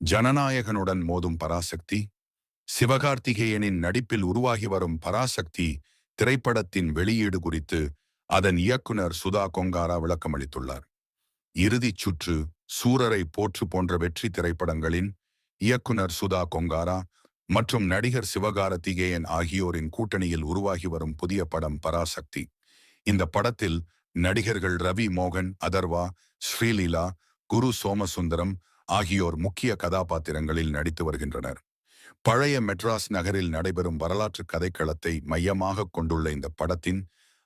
ஜனநாயகனுடன் மோதும் பராசக்தி சிவகார்த்திகேயனின் நடிப்பில் உருவாகி வரும் பராசக்தி திரைப்படத்தின் வெளியீடு குறித்து அதன் இயக்குனர் சுதா கொங்காரா விளக்கமளித்துள்ளார். இறுதிச் சுற்று சூரரை போற்று போன்ற வெற்றி திரைப்படங்களின் இயக்குனர் சுதா கொங்காரா மற்றும் நடிகர் சிவகார்த்திகேயன் ஆகியோரின் கூட்டணியில் உருவாகி வரும் புதிய படம் பராசக்தி. இந்த படத்தில் நடிகர்கள் ரவி மோகன் அதர்வா ஸ்ரீலீலா குரு சோமசுந்தரம் ஆகியோர் முக்கிய கதாபாத்திரங்களில் நடித்து வருகின்றனர். பழைய மெட்ராஸ் நகரில் நடைபெறும் வரலாற்று கதைக்களத்தை மையமாக கொண்டுள்ள இந்த படத்தின்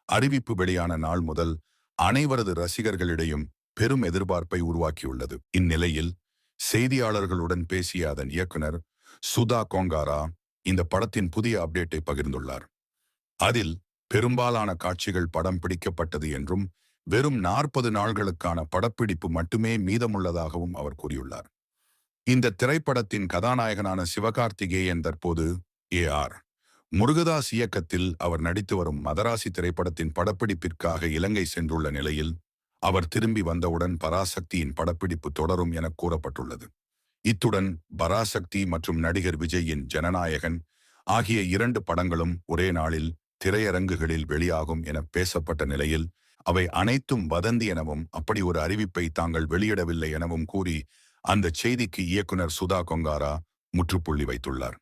அறிவிப்பு வெளியான நாள் முதல் அனைவரது ரசிகர்களிடையும் பெரும் எதிர்பார்ப்பை உருவாக்கியுள்ளது. இந்நிலையில் செய்தியாளர்களுடன் பேசிய அதன் இயக்குனர் சுதா கோங்காரா இந்த படத்தின் புதிய அப்டேட்டை பகிர்ந்துள்ளார். அதில் பெரும்பாலான காட்சிகள் படம் பிடிக்கப்பட்டது என்றும் வெறும் நாற்பது நாள்களுக்கான படப்பிடிப்பு மட்டுமே மீதமுள்ளதாகவும் அவர் கூறியுள்ளார். இந்த திரைப்படத்தின் கதாநாயகனான சிவகார்த்திகேயன் தற்போது ஏ ஆர். முருகதாஸ் இயக்கத்தில் அவர் நடித்து வரும் மதராசி திரைப்படத்தின் படப்பிடிப்பிற்காக இலங்கை சென்றுள்ள நிலையில் அவர் திரும்பி வந்தவுடன் பராசக்தியின் படப்பிடிப்பு தொடரும் என கூறப்பட்டுள்ளது. இத்துடன் பராசக்தி மற்றும் நடிகர் விஜயின் ஜனநாயகன் ஆகிய இரண்டு படங்களும் ஒரே நாளில் திரையரங்குகளில் வெளியாகும் என பேசப்பட்ட நிலையில் அவை அனைத்தும் வதந்தி எனவும் அப்படி ஒரு அறிவிப்பை தாங்கள் வெளியிடவில்லை எனவும் கூறி அந்த செய்திக்கு இயக்குனர் சுதா கொங்காரா முற்றுப்புள்ளி வைத்துள்ளார்.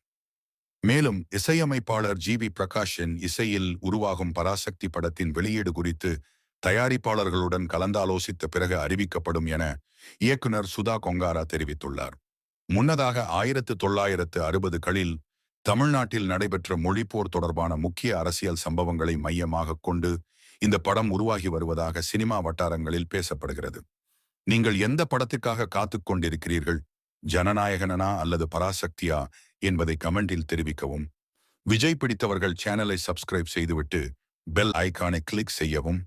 மேலும் இசையமைப்பாளர் ஜி வி பிரகாஷின் இசையில் உருவாகும் பராசக்தி படத்தின் வெளியீடு குறித்து தயாரிப்பாளர்களுடன் கலந்தாலோசித்த பிறகு அறிவிக்கப்படும் என இயக்குனர் சுதா கொங்காரா தெரிவித்துள்ளார். முன்னதாக ஆயிரத்து தொள்ளாயிரத்து அறுபதுகளில் தமிழ்நாட்டில் நடைபெற்ற மொழிப்போர் தொடர்பான முக்கிய அரசியல் சம்பவங்களை மையமாக கொண்டு இந்த படம் உருவாகி வருவதாக சினிமா வட்டாரங்களில் பேசப்படுகிறது. நீங்கள் எந்த படத்திற்காக காத்துக்கொண்டிருக்கிறீர்கள் ஜனநாயகனா அல்லது பராசக்தியா? என்பதை கமெண்டில் தெரிவிக்கவும். விஜய் பிடித்தவர்கள் சேனலை சப்ஸ்கிரைப் செய்துவிட்டு பெல் ஐகானை கிளிக் செய்யவும்.